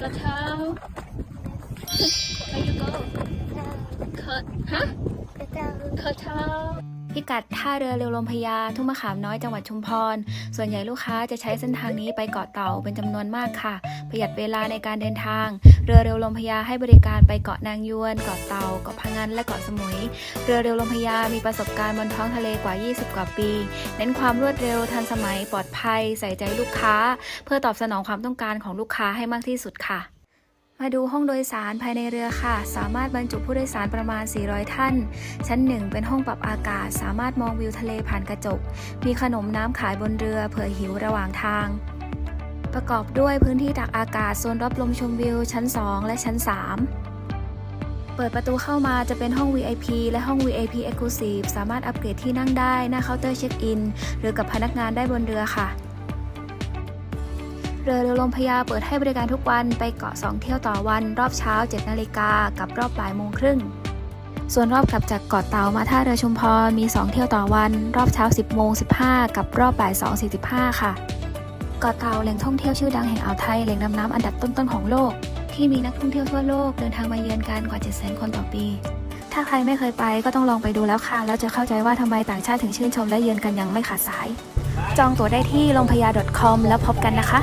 กระเท้า Where you go กระฮะกระเท้า พิกัดท่าเรือเรือลมพญาทุ่งมะขามน้อยจังหวัดชุมพร ส่วนใหญ่ลูกค้าจะใช้เส้นทางนี้ไปเกาะเต่าเป็นจำนวนมากค่ะ ประหยัดเวลาในการเดินทาง เรือเร็วลมพญาให้บริการไปเกาะนางยวน เกาะเต่าเกาะพะงันและเกาะสมุย เรือเร็วลมพญามีประสบการณ์บนท้องทะเลกว่า 20 กว่าปี เน้นความรวดเร็วทันสมัยปลอดภัย ใส่ใจลูกค้า เพื่อตอบสนองความต้องการของลูกค้าให้มากที่สุดค่ะ มาดูห้องโดยสารภายในเรือค่ะ สามารถบรรจุผู้โดยสารประมาณ 400 ท่าน ชั้น 1 เป็นห้องปรับอากาศ สามารถมองวิวทะเลผ่านกระจก มีขนมน้ำขายบนเรือเผื่อหิวระหว่างทาง ประกอบด้วยพื้นที่ตักอากาศโซนรับลมชมวิว ชั้น 2 และชั้น 3 เปิดประตูเข้ามาจะเป็นห้อง VIP และห้อง VIP Exclusive สามารถอัปเกรดที่นั่งได้หน้าเคาน์เตอร์เช็คอินหรือกับพนักงานได้บนเรือค่ะ รือเรือลมพญาเปิดให้บริการทุกวันไปเกาะ 2 เที่ยวต่อวัน รอบเช้า 7 นาฬิกากับรอบบ่ายโมงครึ่ง ส่วนรอบกลับจากเกาะเต่ามาท่าเรือชุมพรมี 2 เที่ยวต่อวัน รอบเช้า 10 โมง 15 กับรอบบ่าย 2 45 ค่ะ เกาะเต่าแหล่งท่องเที่ยวชื่อดังแห่งอ่าวไทยแหล่งดำน้ำอันดับต้นๆของโลก ที่มีนักท่องเที่ยวทั่วโลกเดินทางมาเยือนกันกว่า 700,000 คนต่อปี ถ้าใครไม่เคยไปก็ต้องลองไปดูแล้วค่ะ แล้วจะเข้าใจว่าทำไมต่างชาติถึงชื่นชมและเยือนกันอย่างไม่ขาดสายจองตั๋วได้ที่ลมพยา .com แล้วพบกันนะคะ